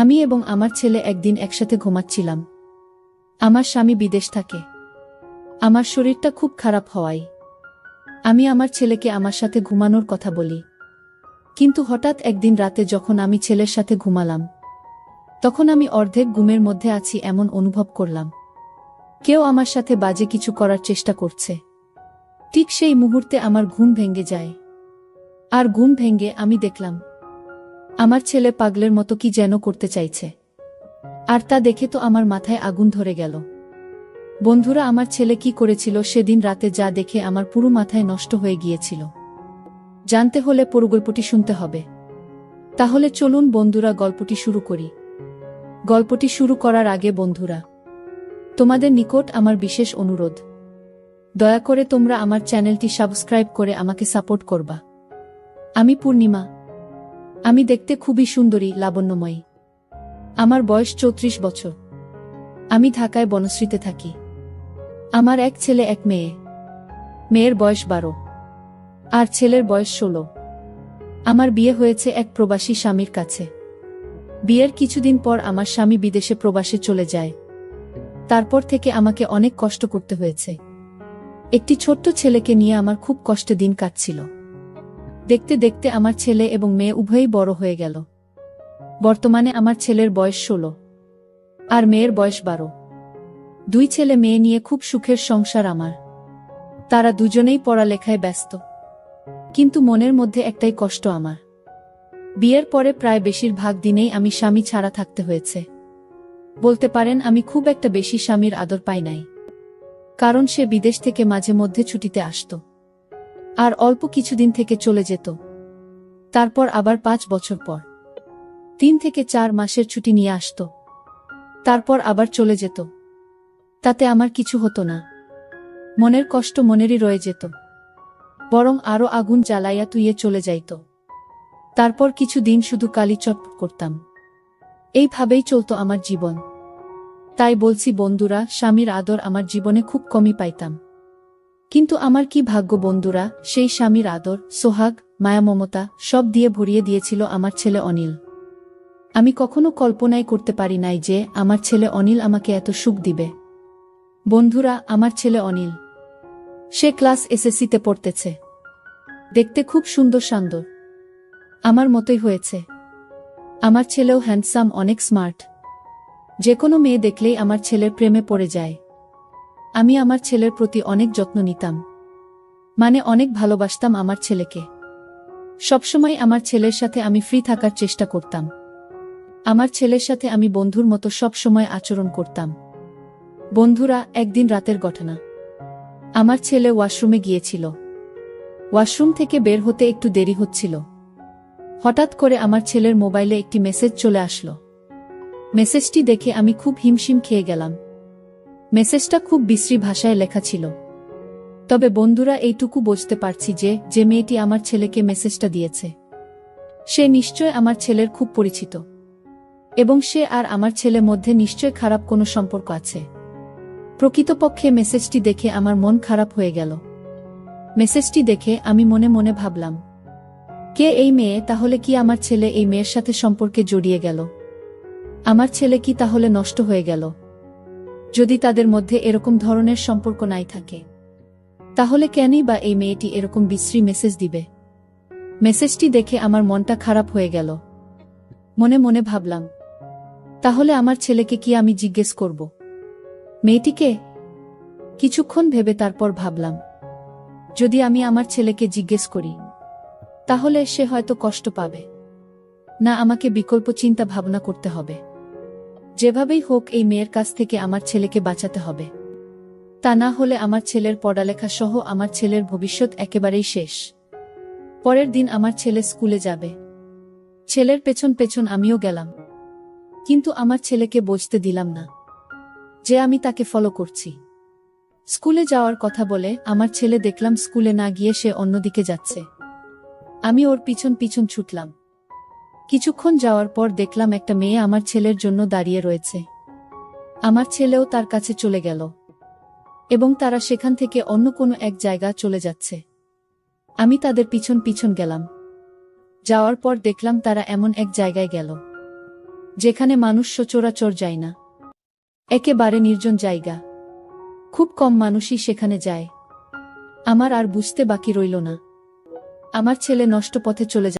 আমি এবং আমার ছেলে একদিন একসাথে ঘুমাচ্ছিলাম। আমার স্বামী বিদেশ থাকে। আমার শরীরটা খুব খারাপ হওয়ায়। আমি আমার ছেলেকে আমার সাথে ঘুমানোর কথা বলি। কিন্তু হঠাৎ একদিন রাতে যখন আমি ছেলের সাথে ঘুমালাম, তখন আমি অর্ধেক ঘুমের মধ্যে আছি এমন অনুভব করলাম। কেউ আমার সাথে বাজে কিছু করার চেষ্টা করছে। ঠিক সেই মুহূর্তে আমার ঘুম ভেঙে যায়। আর ঘুম ভেঙে আমি দেখলাম আমার ছেলে পাগলের মতো কি যেন করতে চাইছে। আর তা দেখে তো আমার মাথায় আগুন ধরে গেল। বন্ধুরা, আমার ছেলে কি করেছিল সেদিন রাতে যা দেখে আমার পুরো মাথায় নষ্ট হয়ে গিয়েছিল। জানতে হলে পুরো গল্পটি শুনতে হবে। তাহলে চলুন বন্ধুরা, গল্পটি শুরু করি। গল্পটি শুরু করার আগে বন্ধুরা, তোমাদের নিকট আমার বিশেষ অনুরোধ। দয়া করে তোমরা আমার চ্যানেলটি সাবস্ক্রাইব করে আমাকে সাপোর্ট করবা। আমি পূর্ণিমা আমি দেখতে খুবই সুন্দরী, লাবণ্যময়ী। আমার বয়স চৌত্রিশ বছর। আমি ঢাকায় বনশ্রীতে থাকি। আমার এক ছেলে, এক মেয়ে। মেয়ের বয়স বারো। আর ছেলের বয়স ষোলো। আমার বিয়ে হয়েছে এক প্রবাসী স্বামীর কাছে। বিয়ের কিছুদিন পর আমার স্বামী বিদেশে প্রবাসে চলে যায়। তারপর থেকে আমাকে অনেক কষ্ট করতে হয়েছে। একটি ছোট্ট ছেলেকে নিয়ে আমার খুব কষ্টে দিন কাটছিল। দেখতে দেখতে আমার ছেলে এবং মেয়ে উভয়ই বড় হয়ে গেল। বর্তমানে আমার ছেলের বয়স ষোলো। আর মেয়ের বয়স বারো। দুই ছেলে মেয়ে নিয়ে খুব সুখের সংসার আমার। তারা দুজনেই পড়ালেখায় ব্যস্ত। কিন্তু মনের মধ্যে একটাই কষ্ট আমার। বিয়ের পরে প্রায় বেশিরভাগ দিনেই আমি স্বামী ছাড়া থাকতে হয়েছে। বলতে পারেন আমি খুব একটা বেশি স্বামীর আদর পাই নাই। কারণ সে বিদেশ থেকে মাঝে মধ্যে ছুটিতে আসত। আর অল্প কিছুদিন থেকে চলে যেত। তারপর আবার পাঁচ বছর পর। তিন থেকে চার মাসের ছুটি নিয়ে আসত। তারপর আবার চলে যেত। তাতে আমার কিছু হতো না। মনের কষ্ট মনেরই রয়ে যেত। বরং আরও আগুন জ্বালাইয়া তুইয়ে চলে যাইত। তারপর কিছু দিন শুধু কালি কালিচট করতাম। এইভাবেই চলত আমার জীবন। তাই বলছি, বন্ধুরা, স্বামীর আদর আমার জীবনে খুব কমই পাইতাম। কিন্তু আমার কি ভাগ্য বন্ধুরা, সেই স্বামীর আদর, সোহাগ, মায়া মমতা, সব দিয়ে ভরিয়ে দিয়েছিল আমার ছেলে অনিল। আমি কখনো কল্পনাই করতে পারি নাই যে, আমার ছেলে অনিল আমাকে এত সুখ দিবে। বন্ধুরা, আমার ছেলে অনিল। সে ক্লাস এসএসসিতে পড়তেছে। দেখতে খুব সুন্দর সান্দর। আমার মতোই হয়েছে। আমার ছেলেও হ্যান্ডসাম, অনেক স্মার্ট। যে কোনো মেয়ে দেখলেই আমার ছেলের প্রেমে পড়ে যায়। আমি আমার ছেলের প্রতি অনেক যত্ন নিতাম। মানে অনেক ভালোবাসতাম আমার ছেলেকে। সবসময় আমার ছেলের সাথে আমি ফ্রি থাকার চেষ্টা করতাম। আমার ছেলের সাথে আমি বন্ধুর মতো সব সময় আচরণ করতাম। বন্ধুরা, একদিন রাতের ঘটনা। আমার ছেলে ওয়াশরুমে গিয়েছিল। ওয়াশরুম থেকে বের হতে একটু দেরি হচ্ছিল। হঠাৎ করে আমার ছেলের মোবাইলে একটি মেসেজ চলে আসলো। মেসেজটি দেখে আমি খুব হিমশিম খেয়ে গেলাম। মেসেজটা খুব বিশ্রী ভাষায় লেখা ছিল। তবে বন্ধুরা এইটুকু বুঝতে পারছি যে যে মেয়েটি আমার ছেলেকে মেসেজটা দিয়েছে। সে নিশ্চয় আমার ছেলের খুব পরিচিত। এবং সে আর আমার ছেলে মধ্যে নিশ্চয় খারাপ কোনো সম্পর্ক আছে। প্রকৃতপক্ষে মেসেজটি দেখে আমার মন খারাপ হয়ে গেল। মেসেজটি দেখে আমি মনে মনে ভাবলাম, কে এই মেয়ে? তাহলে কি আমার ছেলে এই মেয়ের সাথে সম্পর্কে জড়িয়ে গেল? আমার ছেলে কি তাহলে নষ্ট হয়ে গেল? যদি তাদের মধ্যে এরকম ধরনের সম্পর্ক নাই থাকে। তাহলে কেনই বা এই মেয়েটি এরকম বিশ্রী মেসেজ দিবে? মেসেজটি দেখে আমার মনটা খারাপ হয়ে গেল। মনে মনে ভাবলাম, তাহলে আমার ছেলেকে কি আমি জিজ্ঞেস করব? মেয়েটিকে? কিছুক্ষণ ভেবে তারপর ভাবলাম, যদি আমি আমার ছেলেকে জিজ্ঞেস করি, তাহলে সে হয়তো কষ্ট পাবে। না, আমাকে বিকল্প চিন্তা ভাবনা করতে হবে। যেভাবেই হোক এই মেয়ের কাছ থেকে আমার ছেলেকে বাঁচাতে হবে। তা না হলে আমার ছেলের পড়ালেখা সহ আমার ছেলের ভবিষ্যৎ একেবারেই শেষ। পরের দিন আমার ছেলে স্কুলে যাবে। ছেলের পেছন পেছন আমিও গেলাম। কিন্তু আমার ছেলেকে বুঝতে দিলাম না। যে আমি তাকে ফলো করছি। স্কুলে যাওয়ার কথা বলে আমার ছেলে দেখলাম স্কুলে না গিয়ে সে অন্যদিকে যাচ্ছে। আমি ওর পিছন পিছন ছুটলাম। কিছুক্ষণ যাওয়ার পর দেখলাম একটা মেয়ে আমার ছেলের জন্য দাঁড়িয়ে রয়েছে। আমার ছেলেও তার কাছে চলে গেল। এবং তারা সেখান থেকে অন্য কোনো এক জায়গা চলে যাচ্ছে। আমি তাদের পিছন পিছন গেলাম। যাওয়ার পর দেখলাম তারা এমন এক জায়গায় গেল। যেখানে মানুষ সচরাচর যায় না। একেবারে নির্জন জায়গা। খুব কম মানুষই সেখানে যায়। আমার আর বুঝতে বাকি রইল না। আমার ছেলে নষ্ট পথে চলে যায়।